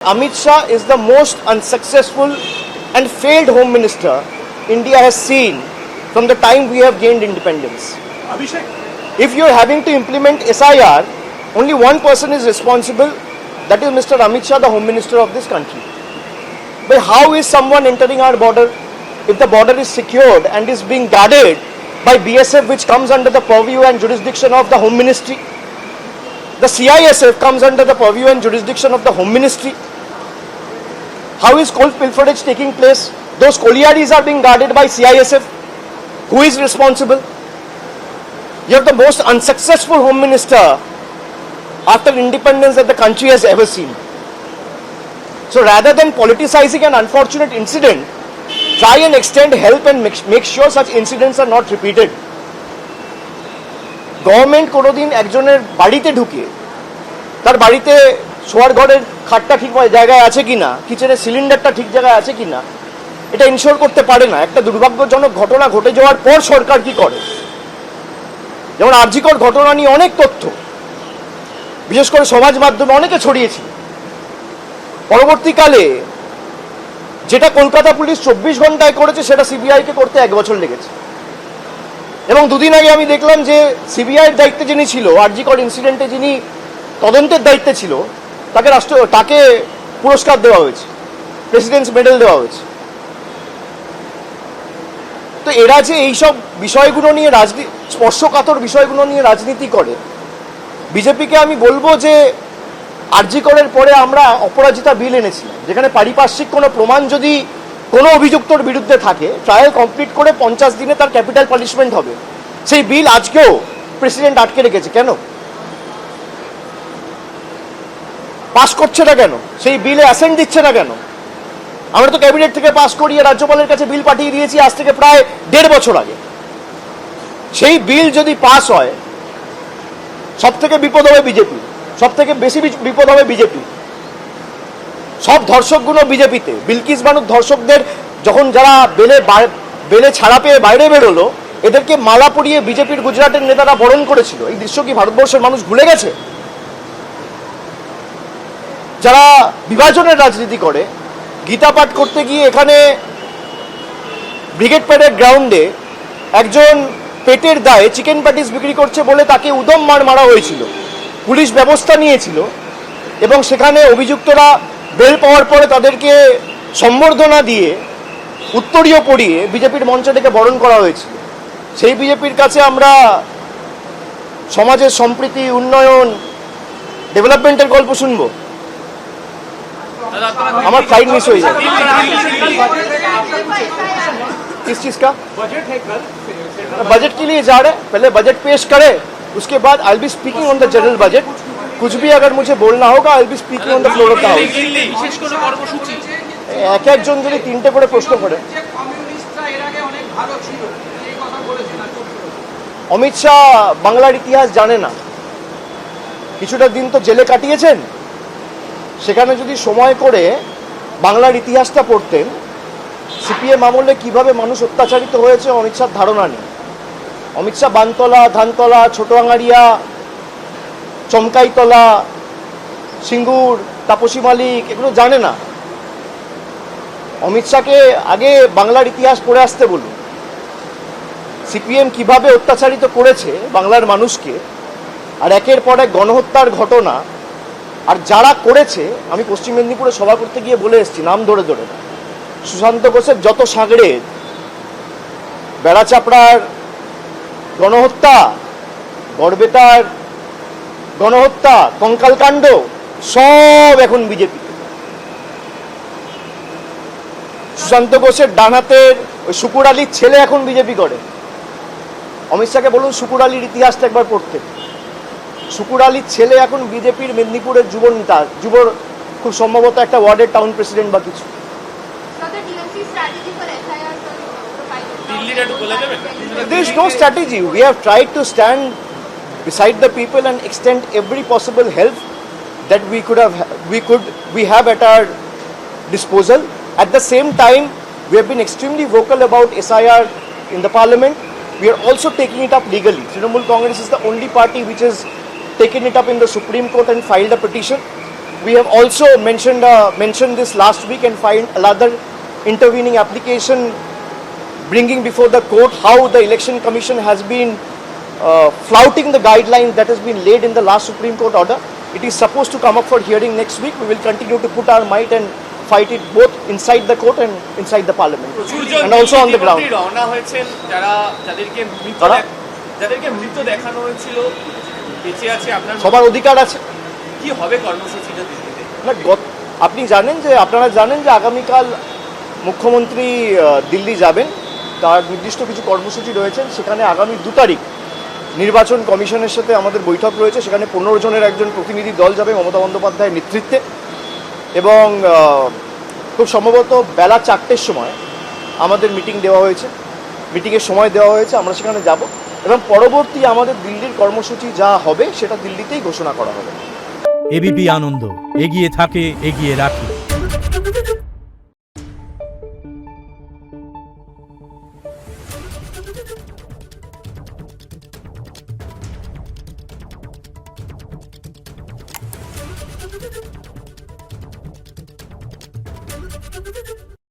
Amit Shah is the most unsuccessful and failed home minister India has seen from the time we have gained independence. Abhishek, If you are having to implement SIR, only one person is responsible, that is Mr. Amit Shah, the home minister of this country. But how is someone entering our border if the border is secured and is being guarded by BSF, which comes under the purview and jurisdiction of the home ministry? The CISF comes under the purview and jurisdiction of the home ministry. How is coal pilferage taking place? Those collieries are being guarded by CISF. Who is responsible? You have the most unsuccessful home minister after independence that the country has ever seen. So rather than politicizing an unfortunate incident, try and extend help and make, make sure such incidents are not repeated. Government কোনোদিন একজনের বাড়িতে ঢুকে তার বাড়িতে শোয়ার ঘরের খাটটা ঠিক জায়গায় আছে কিনা? কিচেনের সিলিন্ডারটা ঠিক জায়গায় আছে কিনা? এটা ইনশিওর করতে পারে না। একটা দুর্ভাগ্যজনক ঘটনা ঘটে যাওয়ার পর সরকার কি করে? যেমন আর্জিকর ঘটনা নিয়ে অনেক তথ্য। বিশেষ করে সমাজ মাধ্যমে অনেকে ছড়িয়েছিল পরবর্তীকালে যেটা কলকাতা পুলিশ চব্বিশ ঘন্টায় করেছে, সেটা সিবিআইকে করতে এক বছর লেগেছে। এবং দুদিন আগে আমি দেখলাম যে সিবিআইয়ের দায়িত্বে যিনি ছিল আরজিকর ইনসিডেন্টে যিনি তদন্তের দায়িত্বে ছিল তাকে রাষ্ট্র, তাকে পুরস্কার দেওয়া হয়েছে প্রেসিডেন্টস মেডেল দেওয়া হয়েছে। তো এরা যে এইসব বিষয়গুলো নিয়ে রাজনীতি, স্পর্শকাতর বিষয়গুলো নিয়ে রাজনীতি করে, বিজেপিকে আমি বলব যে আরজিকরের পরে আমরা অপরাজিতা বিল এনেছিলাম যেখানে পারিপার্শ্বিক কোনো প্রমাণ যদি কোনো অভিযুক্তর বিরুদ্ধে থাকে ট্রায়াল কমপ্লিট করে পঞ্চাশ দিনে তার ক্যাপিটাল পানিশমেন্ট হবে। সেই বিল আজকেও প্রেসিডেন্ট আটকে রেখেছে, কেন? পাস করছে না কেন? সেই বিলে অ্যাসেন্ট দিচ্ছে না কেন? আমরা তো ক্যাবিনেট থেকে পাস করিয়ে রাজ্যপালের কাছে বিল পাঠিয়ে দিয়েছি, আজ থেকে প্রায় দেড় বছর আগে। সেই বিল যদি পাস হয় সব থেকে বিপদ হবে বিজেপি সব থেকে বেশি বিপদ হবে বিজেপি। সব ধর্ষকগুলো বিজেপিতে। বিলকিস বানুর ধর্ষকদের যখন যারা বেলে বেলে ছাড়া পেয়ে বাইরে বেরোলো, এদেরকে মালা পরিয়ে বিজেপির গুজরাটের নেতারা বরণ করেছিল। এই দৃশ্য কি ভারতবর্ষের মানুষ ভুলে গেছে? যারা বিভাজনের রাজনীতি করে, গীতা পাঠ করতে গিয়ে এখানে ব্রিগেড প্যারেড গ্রাউন্ডে একজন পেটের দায়ে চিকেন প্যাটিস বিক্রি করছে বলে তাকে উদম মার মারা হয়েছিল। পুলিশ ব্যবস্থা নিয়েছিল এবং সেখানে অভিযুক্তরা বেল পাওয়ার পরে তাদেরকে সম্বর্ধনা দিয়ে উত্তরীয় পড়িয়ে বিজেপির মঞ্চ থেকে বরণ করা হয়েছিল। সেই বিজেপির কাছে আমরা সমাজের সম্প্রীতি, উন্নয়ন, ডেভেলপমেন্টের গল্প শুনব। আমার फ्लाइट मिस हुई है किस चीज का बजट है कल बजट के लिए जा रहे हैं पहले बजट पेश करे उसके बाद I be speaking on the general budget कुछ भी अगर मुझे बोलना होगा I be speaking on the floor of the house বিশেষ কোনো কর্মসূচি এক একজন যদি তিনটে করে প্রশ্ন করে যে কমিউনিস্টরা এর আগে অনেক ভালো ছিল এই কথা বলেছেন আর চুপ করে। অমিত শাহ বাংলার ইতিহাস জানে না কিছুটা দিন তো জেলে কাটিয়েছেন সেখানে যদি সময় করে বাংলার ইতিহাসটা পড়তেন, সিপিএম আমলে কীভাবে মানুষ অত্যাচারিত হয়েছে অমিত শাহর ধারণা নেই। অমিত শাহ বানতলা, ধানতলা ছোট আঙারিয়া চমকাইতলা, সিঙ্গুর, তাপসী মালিক, এগুলো জানে না। অমিত শাহকে আগে বাংলার ইতিহাস পড়ে আসতে বলুন। সিপিএম কীভাবে অত্যাচারিত করেছে বাংলার মানুষকে, আর একের পর এক গণহত্যার ঘটনা আর যারা করেছে, আমি পশ্চিম মেদিনীপুরে সভা করতে গিয়ে বলে এসেছি, নাম ধরে ধরে। সুশান্ত ঘোষের যত সাগরে, বেড়াচাপড়ার গণহত্যা গড়বেতার গণহত্যা, কঙ্কালকাণ্ড, সব এখন বিজেপি সুশান্ত ঘোষের ডানাতের ওই শুকুর আলীর ছেলে এখন বিজেপি করে। অমিত শাহকে বলুন শুকুর আলীর ইতিহাসটা একবার পড়তে। শুকুর আলীর ছেলে এখন বিজেপির মেদিনীপুরের যুব নেতা যুব খুব সম্ভবত একটা ওয়ার্ডের টাউন প্রেসিডেন্ট বা কিছু There is no strategy. We have tried to stand beside the people and extend every possible help that we could have we could we have at our disposal. At the same time, we have been extremely vocal about SIR in the parliament. We are also taking it up legally. Trinamool Congress is the only party which has taken it up in the Supreme Court and filed a petition. We have also mentioned uh, mentioned this last week and filed another intervening application bringing before the court how the election commission has been uh, flouting the guidelines that has been laid in the last Supreme Court order. It is supposed to come up for hearing next week. We will continue to put our might and fight it both inside the court and inside the parliament প্রচুরজন and also on the ground. ইতিমধ্যেই রওনা হয়েছেন যারা যাদেরকে মৃত কারা? দেখ- যাদেরকে মৃত দেখানো হয়েছিল বেঁচে আছে আপনার সবার অধিকার আছে। কি হবে কর্মসূচিটা আপনি জানেন যে আপনারা জানেন যে আগামীকাল মুখ্যমন্ত্রী দিল্লি যাবেন। তার নির্দিষ্ট কিছু কর্মসূচি রয়েছেন সেখানে আগামী দু তারিখ নির্বাচন কমিশনের সাথে আমাদের বৈঠক রয়েছে। সেখানে পনেরো জনের একজন প্রতিনিধি দল যাবে মমতা বন্দ্যোপাধ্যায়ের নেতৃত্বে। এবং খুব সম্ভবত বেলা চারটের সময় আমাদের মিটিং দেওয়া হয়েছে। মিটিংয়ের সময় দেওয়া হয়েছে। আমরা সেখানে যাব। এবং পরবর্তী আমাদের দিল্লির কর্মসূচি যা হবে, সেটা দিল্লিতেই ঘোষণা করা হবে। এবিপি আনন্দ, এগিয়ে থাকে, এগিয়ে রাখে।